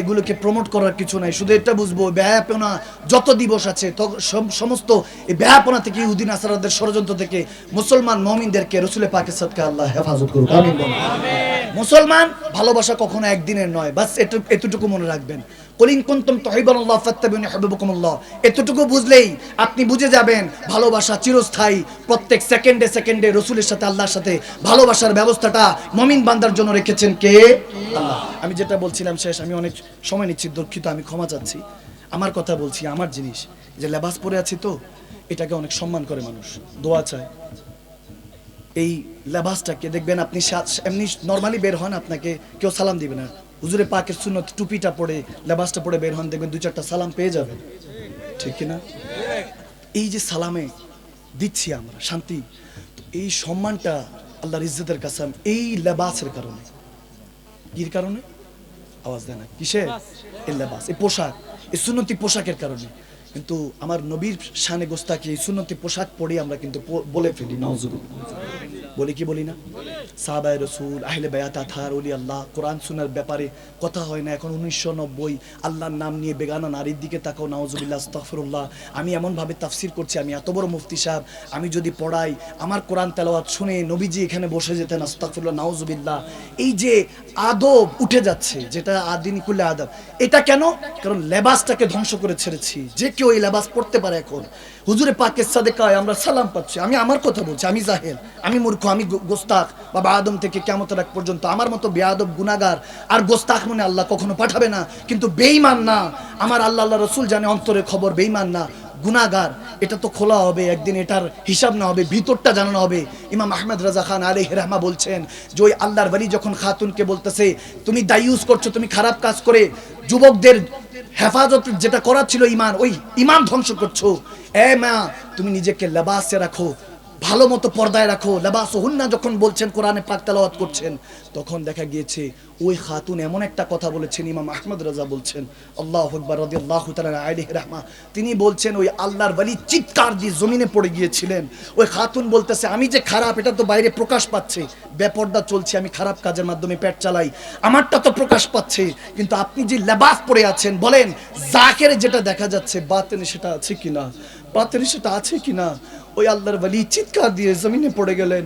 এগুলোকে প্রমোট করার কিছু নাই শুধু এটা বুঝব, ব্যাপনা যত দিবস আছে সমস্ত এই ব্যাপনা থেকে ইহুদিন আসারাদের ষড়যন্ত্র থেকে মুসলমান মমিনদেরকে রসুলে পাকিস্তানকে আল্লাহ হেফাজত করুক। মুসলমান ভালোবাসা কখনো একদিনের নয়। বাস এতটুকু মনে রাখবেন। কলিন কুনতুম তহিবানুল্লাহ ফাত্তাবিউনি ইউহিব্বুকুমুল্লাহ এতটুকু বুঝলেই আপনি বুঝে যাবেন, ভালোবাসা চিরস্থায়ী। প্রত্যেক সেকেন্ডে সেকেন্ডে রসুলের সাথে, আল্লাহর সাথে ভালোবাসার ব্যবস্থাটা মমিন বান্দার জন্য রেখেছেন কে? আমি যেটা বলছিলাম শেষ, আমি অনেক সময় নিচ্ছি, দুঃখিত, আমি ক্ষমা চাচ্ছি। আমার কথা বলছি, আমার জিনিস। যে লেবাস পরে আছি তো, এটাকে অনেক সম্মান করে মানুষ। দোয়া চায়। এই লেবাসটাকে দেখবেন আপনি এমনি নর্মালি বের হন, আপনাকে কেউ সালাম দিবে না। হুজুরে পাকের সুন্নত টুপিটা পরে, লেবাসটা পরে বের হন, দেখবেন দু চারটা সালাম পেয়ে যাবেন। ঠিক কিনা? এই যে সালামে দিচ্ছি আমরা, শান্তি এই সম্মানটা আল্লাহর ইজ্জতের কাছে এই লেবাসের কারণে। কির কারণে? আওয়াজ দেয় না। কিসে এই লেবাস, এই পোশাক, এই সুন্নতি পোশাকের কারণে। কিন্তু আমার নবীর শানে গোস্তাকে এই সুন্নতি পোশাক পরে আমরা কিন্তু বলে ফেলি, নওজুবিল্লাহ। বলি কি বলি না? সাহাবায় রসুল, আহলে বেয়াত আথার অলি আল্লাহ, কোরআন সুনার ব্যাপারে কথা হয় না। এখন উনিশশো নব্বই, আল্লাহর নাম নিয়ে বেগানা নারীর দিকে তাকাও নাওজুবিল্লাহ আস্তফরুল্লাহ আমি এমনভাবে তাফসির করছি, আমি এত বড় মুফতি সাহেব, আমি যদি পড়াই, আমার কোরআন তেলাওয়াত শুনে নবীজি এখানে বসে যেতেন আস্তাফরুল্লাহ নাওজুবিল্লাহ এই যে আদব উঠে যাচ্ছে, যেটা আদিনী কুল্লে আদব, এটা কেন? কারণ লেবাসটাকে ধ্বংস করে ছেড়েছি। যে কেউ এই লেবাস পড়তে পারে এখন। হুজুরে পাকের সাদেকায় আমরা সালাম পাচ্ছি, আমি আমার কথা বলছি, আমি জাহেল, আমি মূর্খ আমি গো- গোস্তাক বাবা আদম থেকে কেমন রাখ পর্যন্ত আমার মতো বেয়াদব গুনাগার আর গোস্তাক মনে আল্লাহ কখনো পাঠাবে না। কিন্তু বেইমান না। আমার আল্লাহ আল্লাহ রসুল জানে অন্তরের খবর বেইমান না। গুনাগার, এটা তো খোলা হবে, একদিন এটার হিসাব না হবে, ভিতরটা জানানো হবে। ইমাম আহমেদ রাজা খান আলী রহমা বলছেন যে ওই আল্লাহর বাড়ি যখন খাতুনকে বলতেছে, তুমি দায়ুস করছ, তুমি খারাপ কাজ করে যুবকদের হেফাজত যেটা করার ছিল ইমান, ওই ইমান ধ্বংস করছ। এ মা, তুমি নিজেকে লেবাসে রাখো ভালো মতো পর্দায় রাখো। লেবাস হুন্না যখন বলছেন, কোরআনে পাক তেলাওয়াত করছেন, তখন দেখা গিয়েছে, ওই খাতুন এমন একটা কথা বলেছেন, ইমাম আহমদ রাজা বলছেন, আল্লাহ আকবর রদি আল্লাহ আলী রহমা। তিনি বলছেন, ওই আল্লাহর বালি চিৎকার দিয়ে জমিনে পড়ে গিয়েছিলেন। ওই খাতুন বলতেছে, আমি যে খারাপ, এটা তো বাইরে প্রকাশ পাচ্ছে। বেপর্দা চলছে, আমি খারাপ কাজের মাধ্যমে পেট চালাই। আমারটা তো প্রকাশ পাচ্ছে। কিন্তু আপনি যে লেবাস পরে আছেন, বলেন, জাকের যেটা দেখা যাচ্ছে বাতেনে সেটা আছে কিনা? বাতেনে সেটা আছে কিনা? ওই আল্লাহর বলি চিৎকার দিয়ে জমিনে পড়ে গেলেন।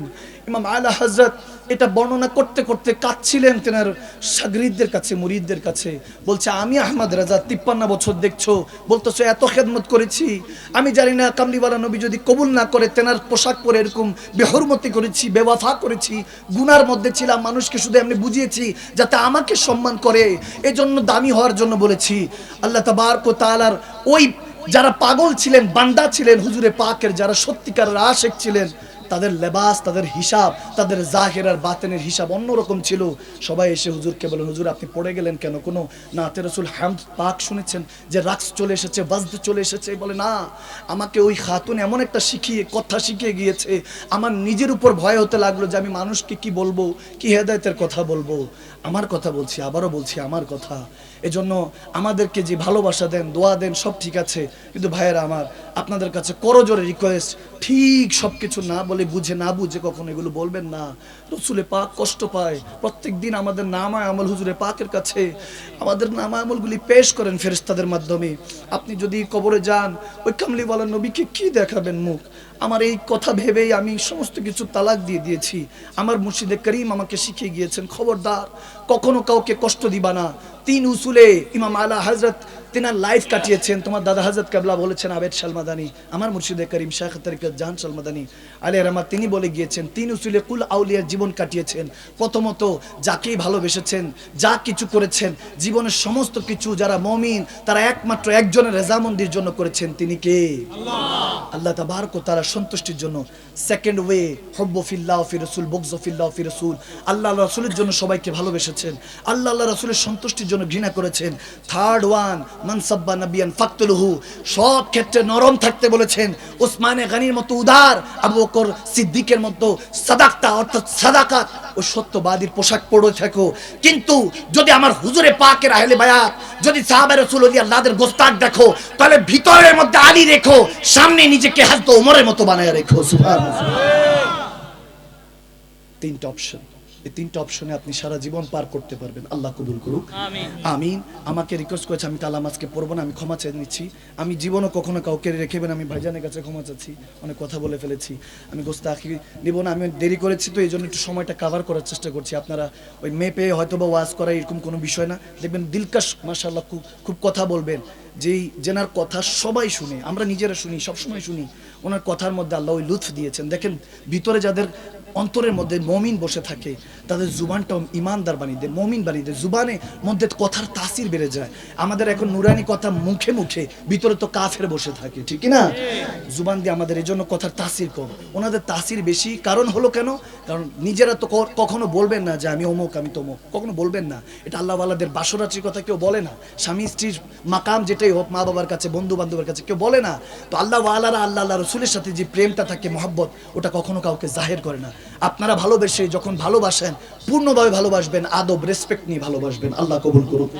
ইমাম আলা হজরত এটা বর্ণনা করতে করতে কাঁদছিলেন তেনার সাগরিদদের কাছে, মুরিদদের কাছে। বলছে, আমি আহমদ রাজা, তিপ্পান্ন বছর দেখছ। বলতেছো, এত খেদমত করেছি। আমি জানি না, কামলিওয়ালা নবী যদি কবুল না করে তেনার পোশাক পরে এরকম বেহরমতি করেছি, বেওয়াফা করেছি, গুনার মধ্যে ছিলাম, মানুষকে শুধু এমনি বুঝিয়েছি, যাতে আমাকে সম্মান করে। এজন্য দামি হওয়ার জন্য বলেছি। আল্লাহ তাবার ও তাআলার ওই যারা পাগল ছিলেন বান্দা ছিলেন হুজুরে পাকের যারা সত্যিকার আশেক ছিলেন তাদের লেবাস, তাদের হিসাব, তাদের জাহের আর বাতেনের হিসাব অন্যরকম ছিল। সবাই এসে হুজুরকে বলেন হুজুর, আপনি পড়ে গেলেন কেন? কোনো নাতে রসুল হ্যাম পাক শুনেছেন যে রাক্স চলে এসেছে, বাজদ চলে এসেছে? বলে, না, আমাকে ওই খাতুন এমন একটা শিখিয়ে, কথা শিখিয়ে গিয়েছে। আমার নিজের উপর ভয় হতে লাগল যে আমি মানুষকে কি বলব, কি হেদায়তের কথা বলব। আমার কথা বলছি, আবারও বলছি আমার কথা। এজন্য আমাদেরকে যে ভালোবাসা দেন, দোয়া দেন, সব ঠিক আছে। কিন্তু ভাইয়েরা আমার আপনাদের কাছে করজোরে রিকোয়েস্ট ঠিক সব কিছু না বলে বুঝে না বুঝে কখনো এগুলো বলবেন না। রসুলে পাক কষ্ট পায়, প্রত্যেক দিন আমাদের নামায় আমল হুজুরে পাকের কাছে, আমাদের নামায় আমলগুলি পেশ করেন ফেরেস্তাদের মাধ্যমে। আপনি যদি কবরে যান, ওই কামলিওয়ালা নবীকে কি দেখাবেন মুখ? আমার এই কথা ভেবেই আমি সমস্ত কিছু তালাক দিয়ে দিয়েছি। আমার মুর্শিদে করিম আমাকে শিখিয়ে গিয়েছেন, খবরদার, কখনো কাউকে কষ্ট দিবা না। তিন উসুলে ইমাম আলা হজরত তিনার লাইফ কাটিয়েছেন। তোমার দাদা হজরত কাবলা বলেছেন আবেদ শালমাদানি আমার মুর্শিদে করিম শাহ তরিকত জাহান শালমাদানি আলী রহমা তিনি বলে গিয়েছেন তিন উসুলে কুল আউলিয়ার জীবন কাটিয়েছেন। প্রথমত যাকেই ভালোবেসেছেন যা কিছু করেছেন জীবনের সমস্ত কিছু যারা মমিন তারা একমাত্র একজনের রেজামন্দির জন্য করেছেন তিনি কে? আল্লাহ। তাবারক তারা সন্তুষ্টির জন্য। সেকেন্ড ওয়ে হব্ব ফিল্লাহ ফি রসুল বকজ ফিল্লাহ ফি রসুল। আল্লাহ আল্লাহ রসুলের জন্য সবাইকে ভালোবেসেছেন। আল্লাহ আল্লাহ রসুলের সন্তুষ্টির জন্য ঘৃণা করেছেন। থার্ড ওয়ান মানসাব্বা নবিয়ান ফাকতুলহু। সব ক্ষেত্রে নরম থাকতে বলেছেন ওসমানে গানির মতো উদার, আবু বকর সিদ্দিকের মতো সাদাকতা, অর্থাৎ সাদাকাত ও সত্যবাদীর পোশাক পরে থাকো। কিন্তু যদি আমার হুজুরে পাকের আহলে বায়াত, যদি সাহাবের রসুল আলী আল্লাহদের গোস্তাক দেখো, তাহলে ভিতরের মধ্যে আলী রেখো, সামনে নিজেকে হাজতো ওমরের মতো বানায় রেখো। সুবহানাল্লাহ। তিনটা অপশন। এই তিনটা অপশনে আপনি সারা জীবন পার করতে পারবেন। আল্লাহ কবুল করুক। আমিন। আমাকে রিকোয়েস্ট করেছে আমি কালাম আজকে পড়ব না আমি ক্ষমা চেয়ে নিচ্ছি। আমি জীবনও কখনো কাউকে রেখেবেন আমি ভাইজানের কাছে ক্ষমা চাচ্ছি। অনেক কথা বলে ফেলেছি। আমি গোস্তাখি নিব না আমি দেরি করেছি তো এই জন্য একটু সময়টা কাভার করার চেষ্টা করছি। আপনারা ওই মেপে হয়তো বা ওয়াজ করা এরকম কোনো বিষয় না। দেখবেন দিলকাশ মাসাল্লাহ খুব খুব কথা বলবেন। যেই জেনার কথা সবাই শুনে আমরা নিজেরা শুনি সবসময় শুনি। ওনার কথার মধ্যে আল্লাহ ওই লুৎফ দিয়েছেন। দেখেন ভিতরে যাদের অন্তরের মধ্যে মমিন বসে থাকে, তাদের জুবানটাও ইমানদার বানিয়ে দেয়, মমিন বানিয়ে দেয় জুবানে মধ্যে কথার তাসির বেড়ে যায়। আমাদের এখন নুরানি কথা মুখে মুখে, ভিতরে তো কাফের বসে থাকে, ঠিক না জুবান দিয়ে আমাদের এই জন্য কথার তাসির কম। ওনাদের তাসির বেশি, কারণ হলো কেন? কারণ নিজেরা তো কখনো বলবেন না যে আমি অমুক, আমি তমুক, কখনো বলবেন না। এটা আল্লাহ আল্লাহদের বাসরাত্রির কথা কেউ বলে না। স্বামী স্ত্রীর মাকাম যেটাই হোক, মা বাবার কাছে বন্ধু বান্ধবের কাছে কেউ বলে না। তো আল্লাহ আল্লাহ আল্লাহ রসুলের সাথে যে প্রেমটা থাকে, মহব্বত, ওটা কখনো কাউকে জাহের করে না। আপনারা ভালোবেসে যখন ভালোবাসেন পূর্ণভাবে ভালোবাসবেন আদব রেসপেক্ট নিয়ে ভালোবাসবেন। আল্লাহ কবুল করুক।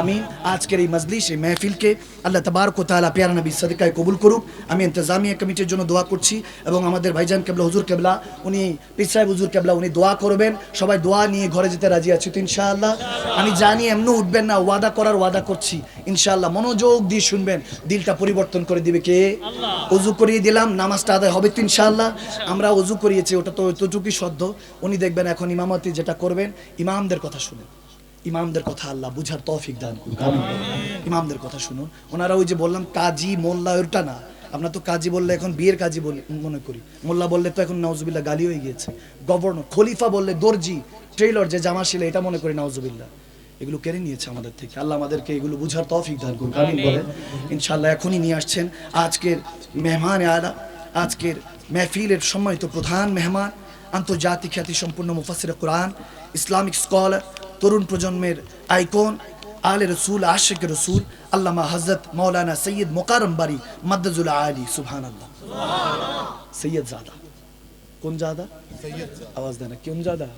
আমি আজকের এই মজলিস এই মেহফিলকে আল্লাহ তবার কোতালা পেয়ারা নবী সদিকায় কবুল করুক। আমি ইন্তজামিয়া কমিটির জন্য দোয়া করছি এবং আমাদের ভাইজান কেবলা হুজুর কেবলা উনি পীর সাহেব হুজুর কেবলা উনি দোয়া করবেন। সবাই দোয়া নিয়ে ঘরে যেতে রাজি আছি তো ইনশাআল্লাহ। আমি জানি এমনি উঠবেন না ওয়াদা করার ওয়াদা করছি। ইনশাআল্লাহ মনোযোগ দিয়ে শুনবেন দিলটা পরিবর্তন করে দিবে কে? অজু করিয়ে দিলাম নামাজটা আদায় হবে তো ইনশাআল্লাহ। আমরা অজু করিয়েছি ওটা তো এতটুকুই সদ্য উনি দেখবেন এখন ইমামতি যেটা করবেন ইমামদের কথা শুনুন। ইমামদের কথা আল্লাহ বুঝার তৌফিক দান ইমামদের কথা শুনুন। ওনারা ওই যে বললাম কাজী মোল্লা ওটা না। আমরা তো কাজী বললে এখন বিয়ের কাজী বলি মনে করি। মোল্লা বললে তো এখন নাউজুবিল্লাহ গালি হয়ে গিয়েছে। গভর্নর খলিফা বললে দর্জি ট্রেলর যে জামা শিলে এটা মনে করি নাউজুবিল্লাহ। এগুলো কেড়ে নিয়েছে আমাদের থেকে। আল্লাহ আমাদেরকে এগুলো বুঝার তৌফিক দান করুক আমিন বলেন ইনশাআল্লাহ এখনই নিয়ে আসছেন। আজকের মেহমান আলা আজকের মেহফিলের সম্মানিত প্রধান মেহমান আন্তর্জাতিক খ্যাতি সম্পূর্ণ মুফাসির কোরআন, ইসলামিক স্কলার, তরুণ প্রজন্মের আইকন, আলে রসুল আশেক রসুল, আল্লামা হজরত মৌলানা সৈয়দ মোকারম বাড়ি মাদ্দাজুল আলী সুবহান আল্লাহ সৈয়দ জাদা। কোন জাদা? আওয়াজ দেয় না। কোন জাদা?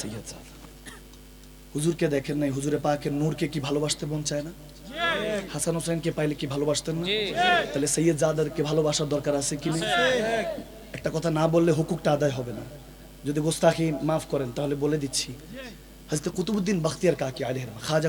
সৈয়দ জাদা। হুজুরকে দেখেন নাই, হুজুরে পাকের নূরকে কি ভালোবাসতে মন চায় না? হাসান হোসেনকে পাইলে কি ভালোবাসতেন না? তাহলে সৈয়দ জাদারকে ভালোবাসার দরকার আছে কি না একটা কথা না বললে হুকুকটা আদায় হবে না। যদি গোস্তাখি মাফ করেন তাহলে বলে দিচ্ছি। হজরত কুতুবুদ্দিন বাখতিয়ার কাকি আলহ খাজা